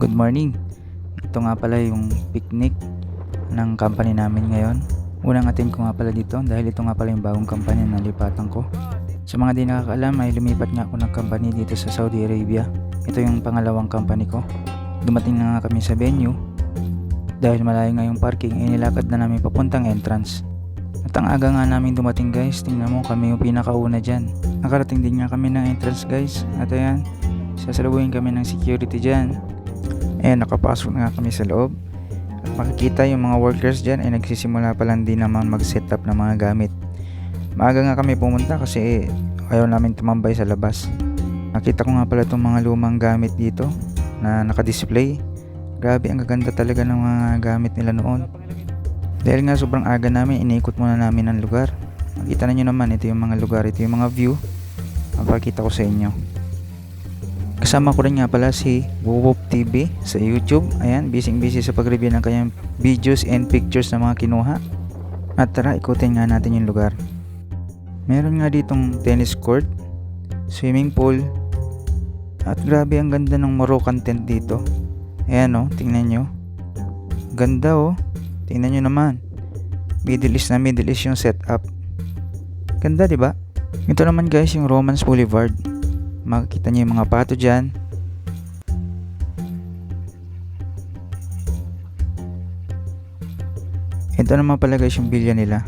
Good morning. Ito nga pala yung picnic ng company namin ngayon. Unang attend ko nga pala dito dahil ito nga pala yung bagong company na nalipatan ko. Sa mga di nakakaalam ay lumipat nga ako ng company dito sa Saudi Arabia. Ito yung pangalawang company ko. Dumating na nga kami sa venue dahil malayo nga yung parking ay nilakad na namin papuntang entrance. At ang aga nga namin dumating guys, tingnan mo kami yung pinakauna dyan. Nakarating din nga kami ng entrance guys. At ayan, sasalubuhin kami ng security dyan. Ayan, nakapasok na kami sa loob. At makikita yung mga workers dyan ay nagsisimula pa lang din naman mag-setup ng mga gamit. Maaga nga kami pumunta kasi ayaw namin tumambay sa labas. Nakita ko nga pala itong mga lumang gamit dito na nakadisplay. Grabe, ang gaganda talaga ng mga gamit nila noon. Dahil nga sobrang aga namin, iniikot muna namin ang lugar. Makita na nyo naman, ito yung mga lugar, ito yung mga view. Mapakita ko sa inyo. Kasama ko rin nga pala si Wowop TV sa YouTube. Ayan, busy busy sa pag-review ng kanyang videos and pictures na mga kinuha. At tara, ikutin nga natin yung lugar. Meron nga ditong tennis court, swimming pool, at grabe ang ganda ng Moroccan tent dito. Ayan oh, tingnan nyo. Ganda oh. Tingnan nyo naman. Middle East na Middle East yung setup. Ganda, ba? Ito naman guys yung Romance Boulevard. Makikita nyo yung mga pato dyan. Ito naman pala guys yung bilya nila.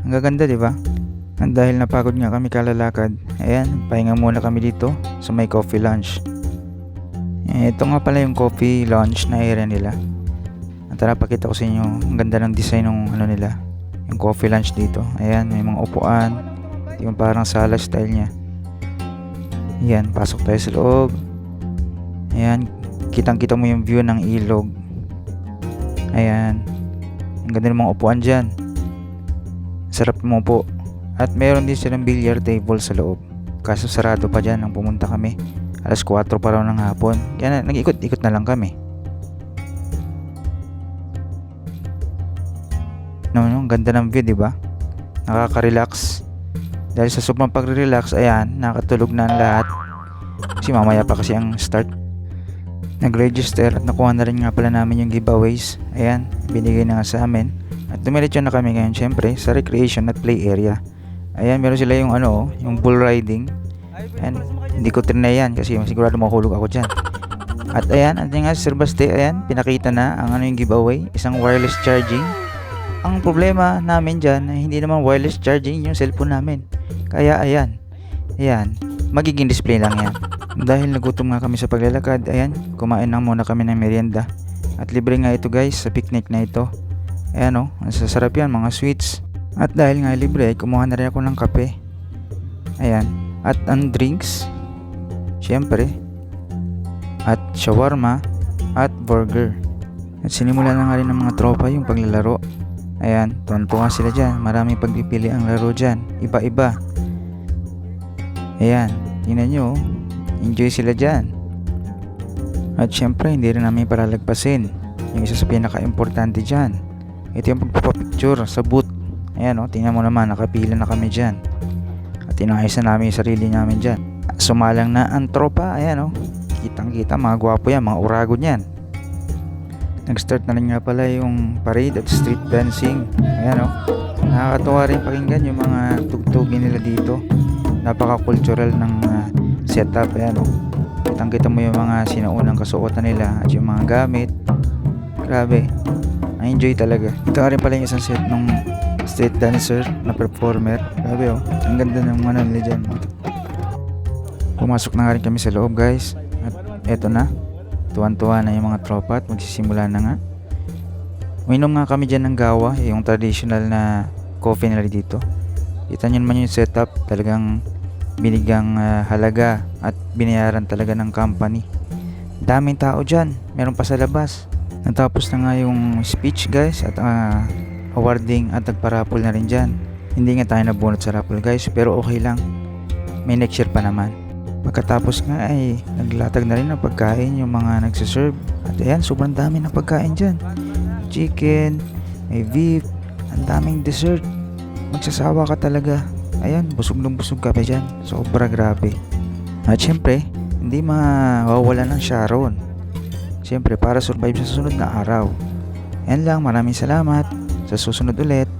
Ang gaganda, di ba? At dahil napagod nga kami kalalakad, ayan, pahinga muna kami dito sa may coffee lunch. Ito nga pala yung coffee lunch na area nila. At tara, pakita ko sa inyo ang ganda ng design ng ano nila. Yung coffee lunch dito. Ayan, may mga upuan. Yung parang sala style niya. Ayan, pasok tayo sa loob. Ayan, kitang-kita mo yung view ng ilog. Ayan. Ang ganda ng mga upuan dyan. Sarap mo po. At meron din silang billiard table sa loob. Kaso sarado pa dyan nang pumunta kami. Alas 4 pa raw ng hapon. Kaya na, nag-ikot-ikot na lang kami. No, no, ang ganda ng view, di ba? Nakaka-relax. Dahil sa sobrang pagre-relax, ayan, nakatulog na ang lahat. Kasi mamaya pa kasi ang start. Nag-register at nakuha na rin nga pala namin yung giveaways. Ayan, binigay na nga sa amin. At dumiretso na kami ngayon syempre sa recreation at play area. Ayan, meron sila yung ano, yung bull riding. Ayan, hindi ko trinay yan kasi sigurado mahulog ako dyan. At ayan, andyan nga si Sir Baste, ayan, pinakita na ang ano yung giveaway, isang wireless charging. Ang problema namin dyan ay hindi naman wireless charging yung cellphone namin. Kaya ayan, ayan, magiging display lang yan. Dahil nagutom nga kami sa paglalakad, ayan, kumain lang muna kami ng merienda. At libre nga ito guys sa picnic na ito. Ayan o, oh, masasarap yan, mga sweets. At dahil nga libre, kumuha na rin ako ng kape. Ayan, at ang drinks, syempre, at shawarma, at burger. At sinimula na nga rin ng mga tropa yung paglalaro. Ayan, tuwan-tuwa sila dyan. Maraming pagpipili ang laro dyan. Iba-iba. Ayan, tingnan nyo. oh. Enjoy sila dyan. At syempre, hindi rin namin paralagpasin. Yung isa sa pinaka-importante dyan. Ito yung pagpapapicture sa booth. Ayan o, tingnan mo naman, nakapila na kami dyan. At inayos na namin yung sarili namin dyan. Sumalang na ang tropa, ayan o. Kitang kita, mga gwapo yan, mga urago niyan. Nag-start na rin nga pala yung parade at street dancing. Ayan o. Nakakatuwa rin pakinggan yung mga tugtugin nila dito. Napaka-cultural ng ah, setup. Ayan o. Kitang kita mo yung mga sinaunang kasuotan nila at yung mga gamit. Grabe. Na-enjoy talaga. Ito nga rin pala yung isang set ng street dancer na performer. Grabe oh. Ang ganda ng mga nila dyan. Pumasok na nga rin kami sa loob guys. At eto na. Tuwan-tuwa na yung mga tropa at magsisimula na nga. Uminom nga kami dyan ng gawa, yung traditional na coffee nila dito. Kita nyo naman yung setup, talagang binigang ah, halaga at binayaran talaga ng company. Daming tao dyan, meron pa sa labas. Natapos na nga yung speech guys at ah, awarding at nagparapol na rin dyan. Hindi nga tayo nabunot sa raffle guys pero okay lang. May next year pa naman. Pagkatapos nga ay naglatag na rin ng pagkain yung mga nagsiserve. At ayan, sobrang dami ng pagkain dyan. Chicken, may beef, ang daming dessert. Magsasawa ka talaga. Ayan, busog ng busog ka pa dyan. Sobra grabe. At syempre, hindi mawawala ng Sharon. Siyempre para survive sa susunod na araw. Yan lang, maraming salamat. Sa susunod ulit.